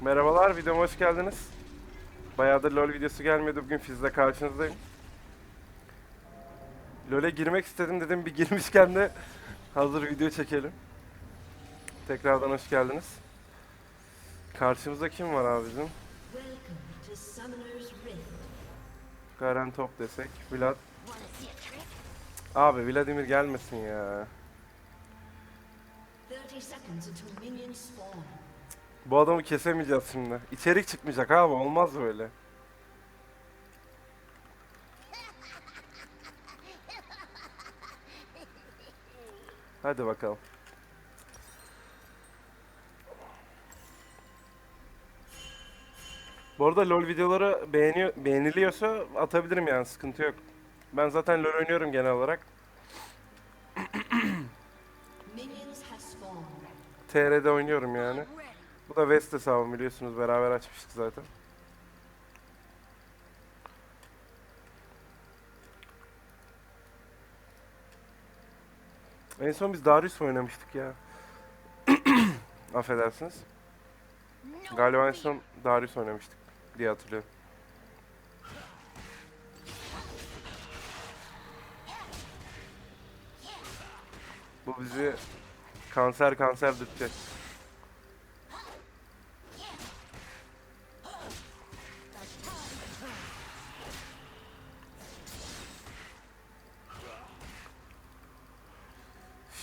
Merhabalar, videoma hoş geldiniz. Bayağıdır LoL videosu gelmiyordu. Bugün Fizz'le karşınızdayım. LoL'e girmek istedim dedim. Bir girmişken de hazır video çekelim. Tekrardan hoş geldiniz. Karşımızda kim var abi bizim? Welcome to Summoner's Rift. Garen top desek. Vlad. Abi Vladimir gelmesin ya. 30 seconds until minions spawn. Bu adamı kesemeyeceğiz şimdi. İçerik çıkmayacak abi. Olmaz böyle. Hadi bakalım. Bu arada LoL videoları beğeniyor, beğeniliyorsa atabilirim yani sıkıntı yok. Ben zaten LoL oynuyorum genel olarak. TR'de oynuyorum yani. Bu da West hesabım biliyorsunuz beraber açmıştık zaten. En son biz Darius oynamıştık ya. Affedersiniz. Galiba en son Darius oynamıştık diye hatırlıyorum. Bu bizi kanser kanser tutacak.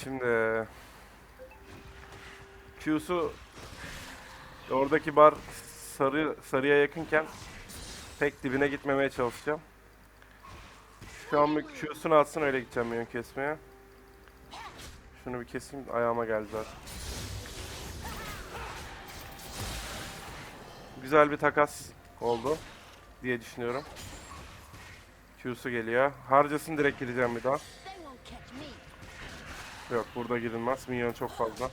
Şimdi Q'su oradaki bar sarı sarıya yakınken pek dibine gitmemeye çalışacağım. Şu an bir Q'sunu atsın öyle gideceğim minyon kesmeye. Şunu bir keseyim ayağıma geldi. Güzel bir takas oldu diye düşünüyorum. Q'su geliyor. Harcasın direkt gireceğim bir daha. Yok burada girilmez. Minyon çok fazla.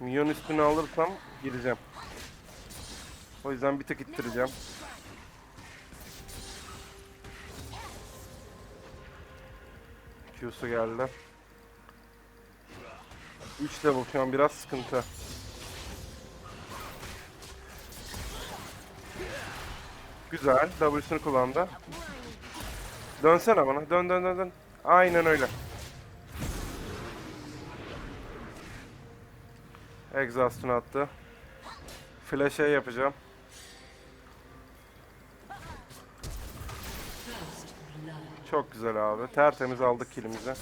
Minyon üstünü alırsam gireceğim. O yüzden bir tık ittireceğim. Q'su geldi. 3 level şu an biraz sıkıntı. Güzel. W'sunu kullandı. Dönsene bana. Dön dön dön dön. Aynen öyle. Exhaust'unu attı. Flash'e yapacağım. Çok güzel abi. Tertemiz aldık killimizi.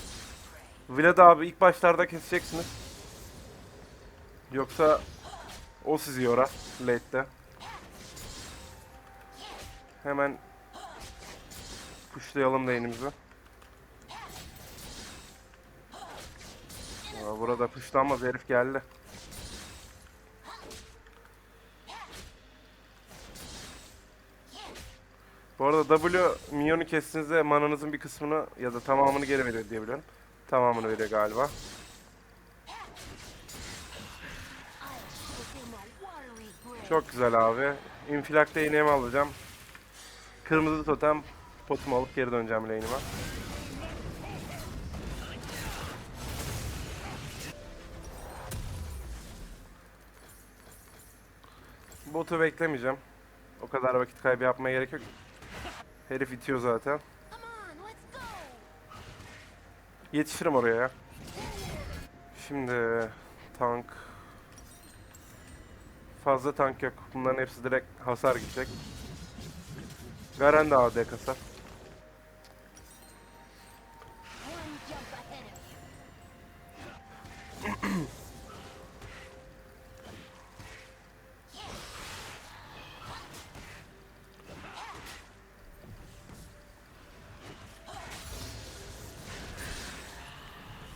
Vlad abi ilk başlarda keseceksiniz. Yoksa o sizi yorar late'de. Hemen pushlayalım lane'imizi. Aa, burada pushlanmaz herif geldi. Bu arada W minyonu kestiğinizde mananızın bir kısmını ya da tamamını geri veriyor diye biliyorum. Tamamını veriyor galiba. Çok güzel abi. Infilak'ta iğnemi alacağım. Kırmızı totem potumu alıp geri döneceğim lane'ime. Botu beklemeyeceğim. O kadar vakit kaybı yapmaya gerek yok. Herif itiyor zaten. Yetişirim oraya ya. Şimdi tank. Fazla tank yok. Bunların hepsi direkt hasar gidecek. Garen de AD kasar.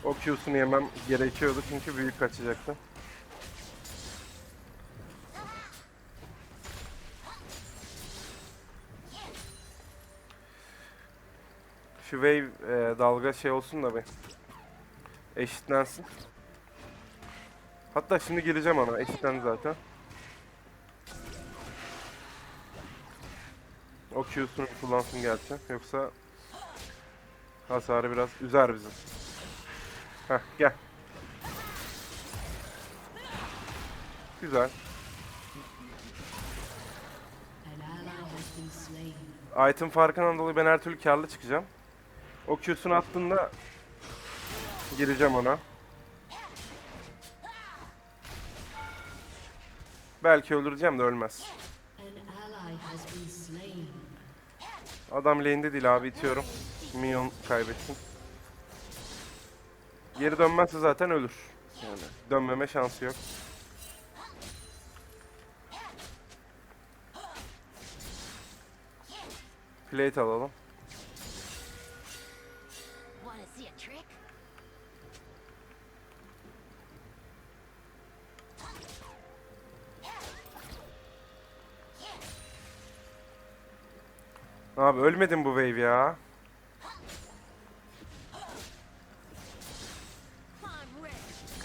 O Q'sunu yemem gerekiyordu çünkü büyük kaçacaktı. Wave e, dalga şey olsun da bir eşitlensin. Hatta şimdi gireceğim ona eşitlendi zaten. O Q'sunu kullansın gerçi yoksa Hasarı biraz üzer bizi. Heh gel. Güzel. Item farkından dolayı ben her türlü karlı çıkacağım. O Q'sunu attığında gireceğim ona. Belki öldüreceğim de ölmez. Adam lane'de değil abi itiyorum. Minyon kaybetsin. Geri dönmezse zaten ölür. Yani dönmeme şansı yok. Plate alalım. Abi ölmedim bu wave ya.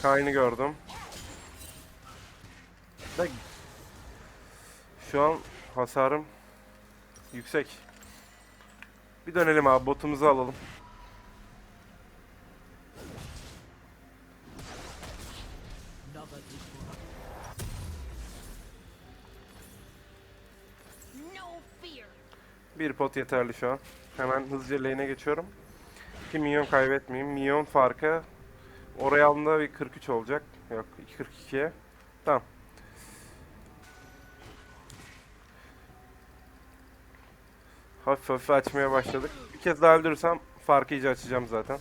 Kayn'ı gördüm. Şu an hasarım yüksek. Bir dönelim abi botumuzu alalım. Pot yeterli şu an. Hemen hızlıca lane'e geçiyorum. Ki minyon kaybetmeyeyim. Minyon farkı oraya aldığımda bir 43 olacak. Yok 42'ye. Tamam. Hafif hafif açmaya başladık. Bir kez daha öldürürsem farkı iyice açacağım zaten.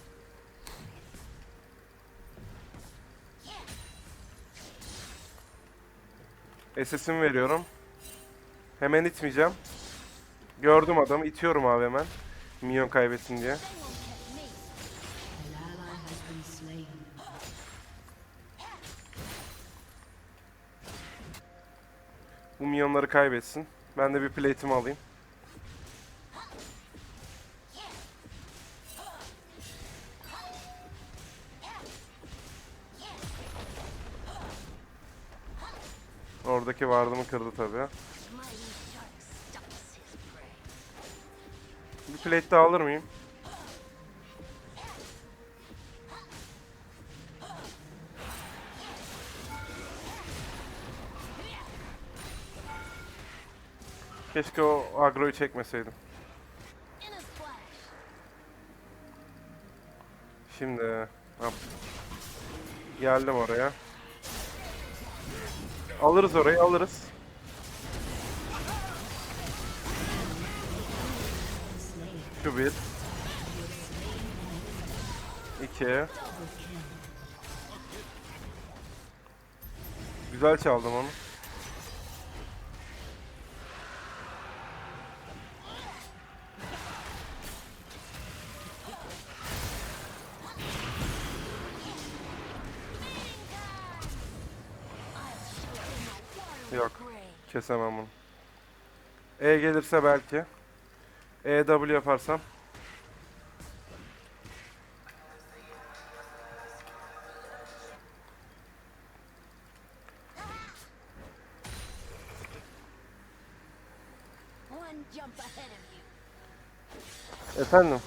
SS'imi veriyorum. Hemen itmeyeceğim. Gördüm adamı. itiyorum abi hemen. Minyon kaybetsin diye. Bu minyonları kaybetsin. Ben de bir plate'imi alayım. Oradaki vardımı kırdı tabii. Plate daha alır mıyım? Keşke o agroyu çekmeseydim. Şimdi hop. geldim oraya. Alırız orayı alırız. Şu bir. İki. Güzel çaldım onu. Yok. Kesemem bunu. E gelirse belki. EW yaparsam. Efendim.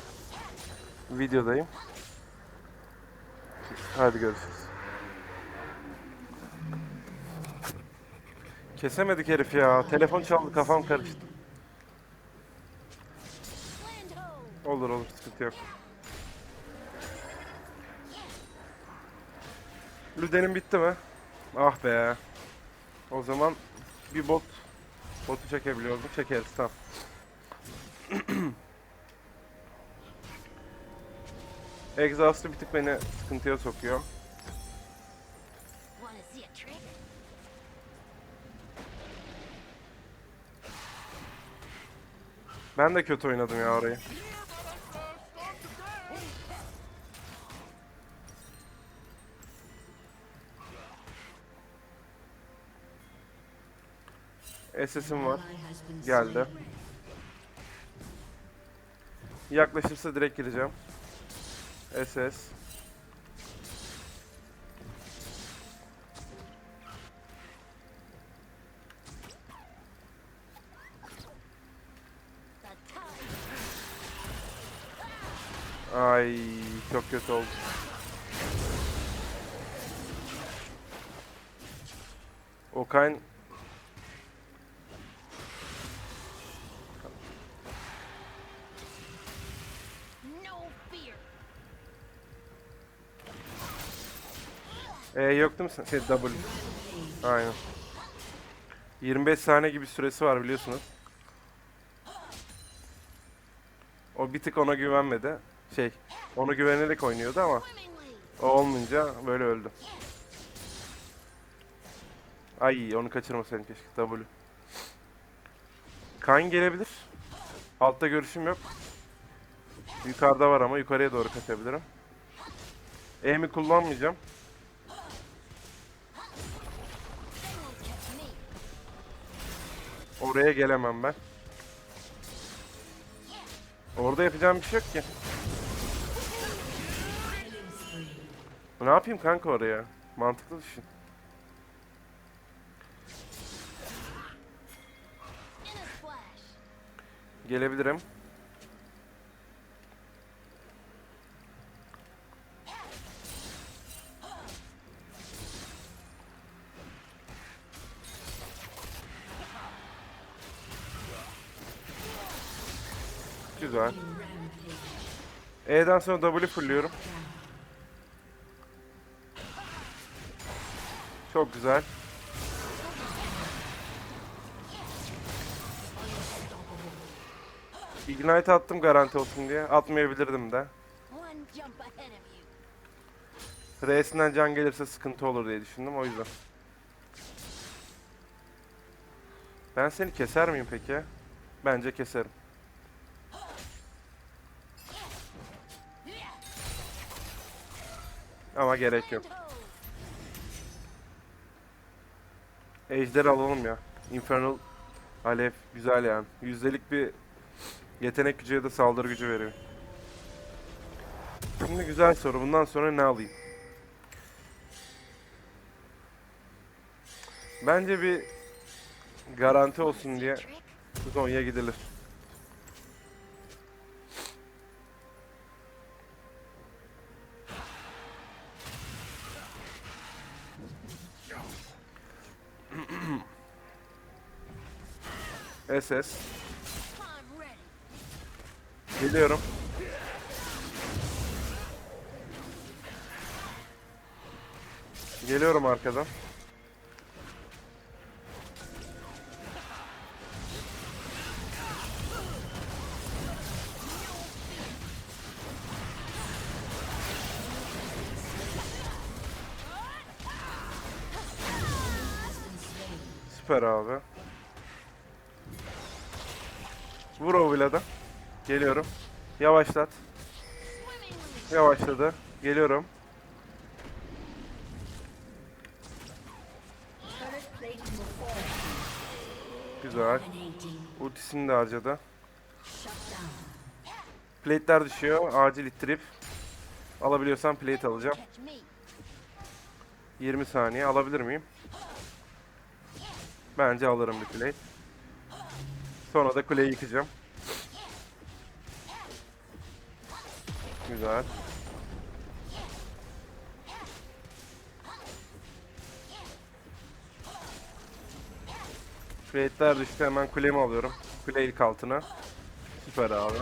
Videodayım. Hadi görüşürüz. Kesemedik herif ya. Telefon çaldı kafam karıştı. Olur olur sıkıntı yok. Lüden'in bitti mi? Ah be. O zaman bir bot botu çekebiliyoruz mu? Çekeriz tamam. Exhaust'u bir tık beni sıkıntıya sokuyor. Ben de kötü oynadım ya orayı. SS'im var. Geldi. Yaklaşırsa direkt gireceğim. SS. Ay çok kötü oldu. Okayn E yok değil mi? Şey W. Aynen. 25 saniye gibi süresi var biliyorsunuz. O bir tık ona güvenmedi. Şey, ona güvenerek oynuyordu ama o olmayınca böyle öldü. Ay onu kaçırmasaydım keşke W. Kayn gelebilir. Altta görüşüm yok. Yukarıda var ama yukarıya doğru kaçabilirim. E'mi kullanmayacağım. Oraya gelemem ben. Orada yapacağım bir şey yok ki. Ne yapayım kanka oraya? Mantıklı düşün. Gelebilirim. E'den sonra W fulluyorum. Çok güzel. Ignite attım garanti olsun diye. Atmayabilirdim de. R'sinden can gelirse sıkıntı olur diye düşündüm o yüzden. Ben seni keser miyim peki? Bence keserim. Ama gerek yok. Ejder alalım ya. Infernal Alev güzel yani. Yüzdelik bir yetenek gücü ya da saldırı gücü veriyor. Şimdi güzel soru. Bundan sonra ne alayım? Bence bir garanti olsun diye Trick. Zonya gidilir. Ready. Geliyorum. Geliyorum arkadan. Süper abi. Vur o Vlad'a. Geliyorum. Yavaşlat. Yavaşladı. Geliyorum. Güzel. Ultisini de harcadı. Plate'ler düşüyor. Acil ittirip alabiliyorsam plate alacağım. Catch me. 20 saniye alabilir miyim? Bence alırım bir plate. Sonra da kuleyi yıkacağım. Güzel. Plate'ler düştü hemen kulemi alıyorum. Kule ilk altına. Süper abi.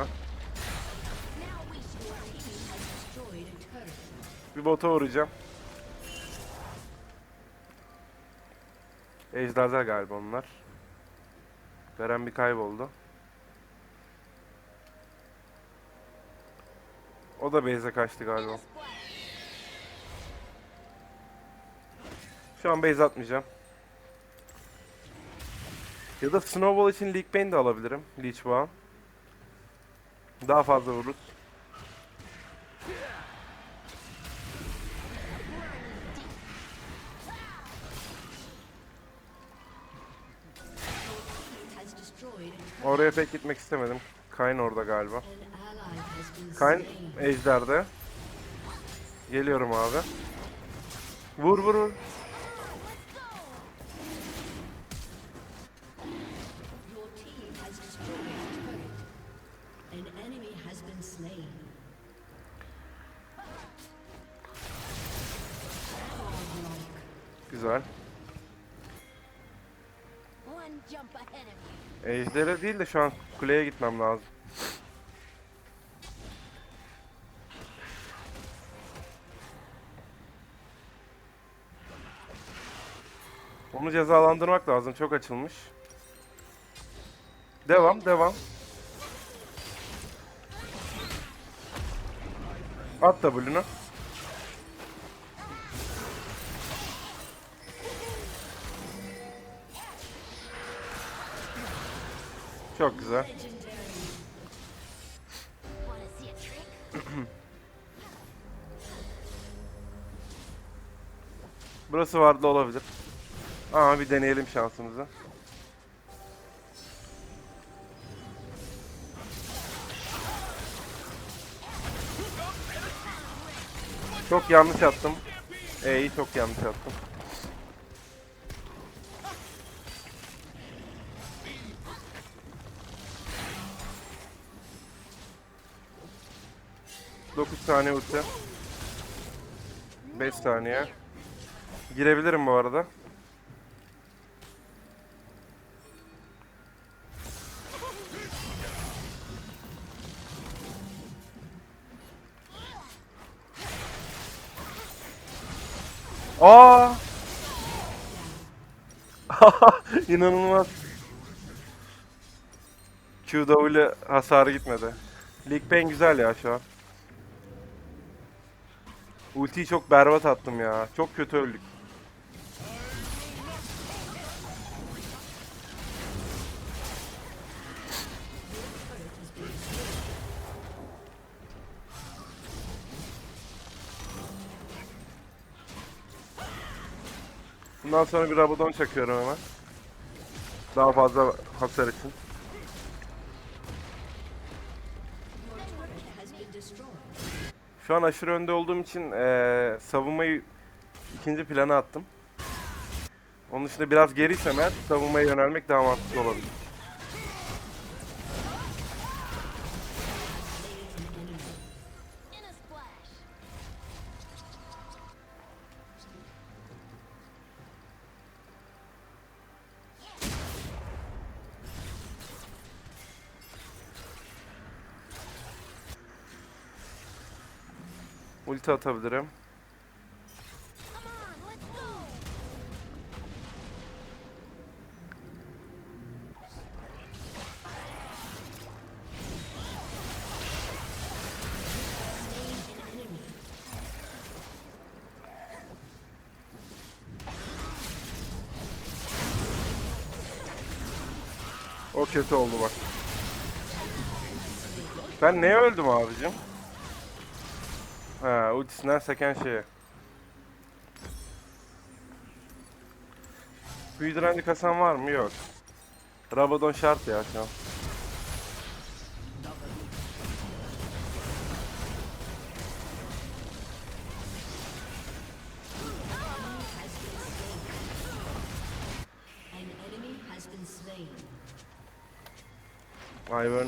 Bir bota vuracağım. Ejderler galiba onlar. Garen bir kayboldu. O da base'e kaçtı galiba. Şu an base atmayacağım. Ya da Snowball için League Bane de alabilirim. Leech Ball. Daha fazla vururuz. Oraya pek gitmek istemedim. Kayn orada galiba. Kayn. Ejder'de. Geliyorum abi. Vur vur vur. Şu an kuleye gitmem lazım. Onu cezalandırmak lazım. Çok açılmış. Devam, devam. At W'nu. Çok güzel. Burası vardı olabilir. Ama bir deneyelim şansımızı. Çok yanlış attım. E'yi çok yanlış attım. Dokuz saniye ulti. 5 saniye. Girebilirim bu arada. Aa! İnanılmaz. QW hasarı gitmedi. Lig Pain güzel ya şu an. Ultiyi çok berbat attım ya. Çok kötü öldük. Bundan sonra bir Rabadon çakıyorum hemen. Daha fazla hasar için. Şu an aşırı önde olduğum için eee, savunmayı ikinci plana attım. Onun dışında biraz geriysem eğer savunmaya yönelmek daha mantıklı olabilir. Ulti atabilirim. O kötü oldu bak. Ben neye öldüm abicim? Ha, ultisinden seken şeye. Büyü direnci kasan var mı? Yok. Rabadon şart ya şu an. Ivern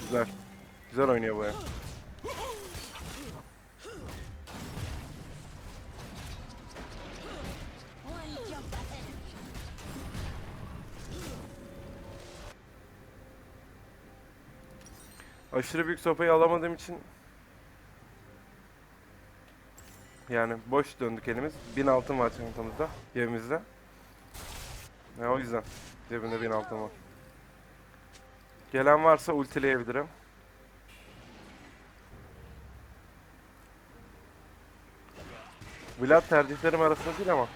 güzel. Güzel oynuyor bu ya. Aşırı büyük sopayı alamadığım için yani boş döndük elimiz. 1000 altın var çantamızda, cebimizde. Ya o yüzden cebimde 1000 altın var. Gelen varsa ultileyebilirim. Vlad tercihlerim arasında değil ama.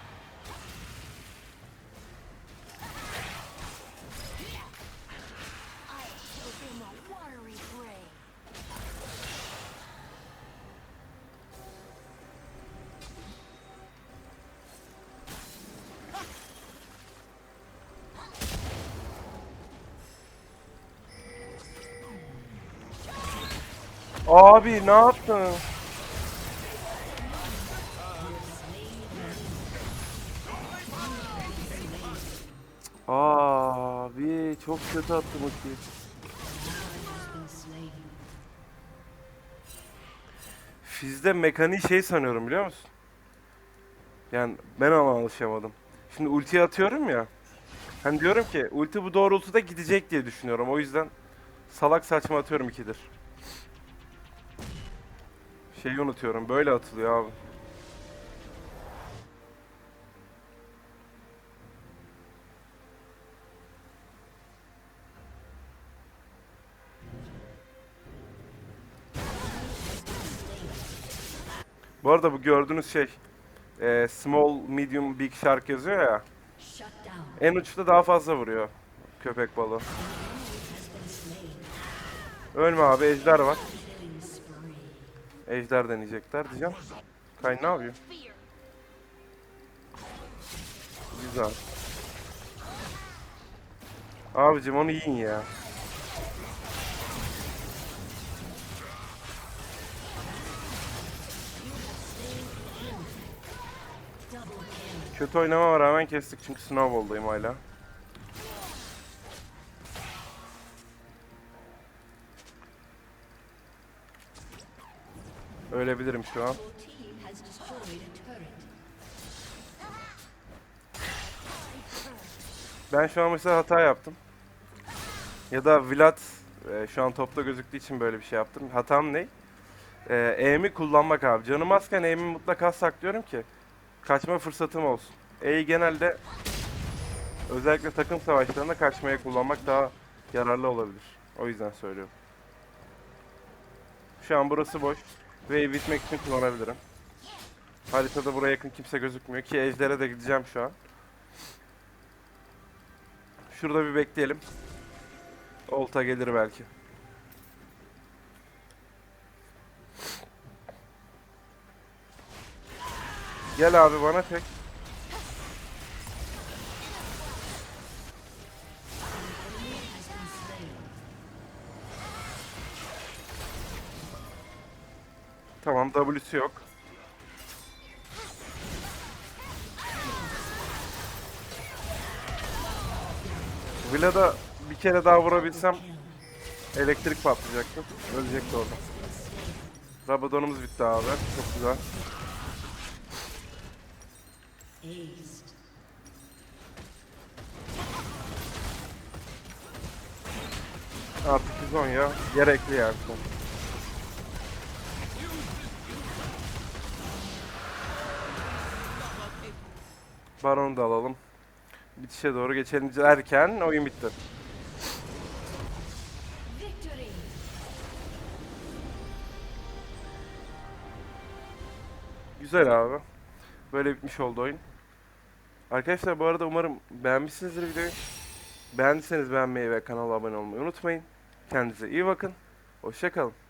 Abi ne yaptın? Abi çok kötü attım ultiyi. Fizde mekaniği şey sanıyorum biliyor musun? Yani ben ona alışamadım. Şimdi ultiyi atıyorum ya. Hani diyorum ki ulti bu doğrultuda gidecek diye düşünüyorum. O yüzden salak saçma atıyorum ikidir. Şeyi unutuyorum. Böyle atılıyor abi. Bu arada bu gördüğünüz şey e, small, medium, big shark yazıyor ya. En uçta daha fazla vuruyor köpek balığı. Ölme abi ejder var. Ejder deneyecekler diyeceğim. Kay ne yapıyor? Güzel. Abicim onu yiyin ya. Kötü oynamama rağmen kestik çünkü snowball'dayım hala. Ölebilirim şu an. Ben şu an mesela hata yaptım. Ya da Vlad e, şu an topta gözüktüğü için böyle bir şey yaptım. Hatam ne? E, E'mi kullanmak abi. Canım azken E'mi mutlaka saklıyorum ki kaçma fırsatım olsun. E'yi genelde özellikle takım savaşlarında kaçmaya kullanmak daha yararlı olabilir. O yüzden söylüyorum. Şu an burası boş. Ve bitmek için kullanabilirim. Haritada buraya yakın kimse gözükmüyor ki Ejder'e de gideceğim şu an. Şurada bir bekleyelim. Olta gelir belki. Gel abi bana tek. W'si yok. Villa'da bir kere daha vurabilsem elektrik patlayacaktı. Ölecekti orada. Rabadonumuz bitti abi. Çok güzel. Artık Zonya gerekli yani. Baron'u da alalım. Bitişe doğru geçelim derken oyun bitti. Güzel abi. Böyle bitmiş oldu oyun. Arkadaşlar bu arada umarım beğenmişsinizdir videoyu. Beğendiyseniz beğenmeyi ve kanala abone olmayı unutmayın. Kendinize iyi bakın. Hoşçakalın.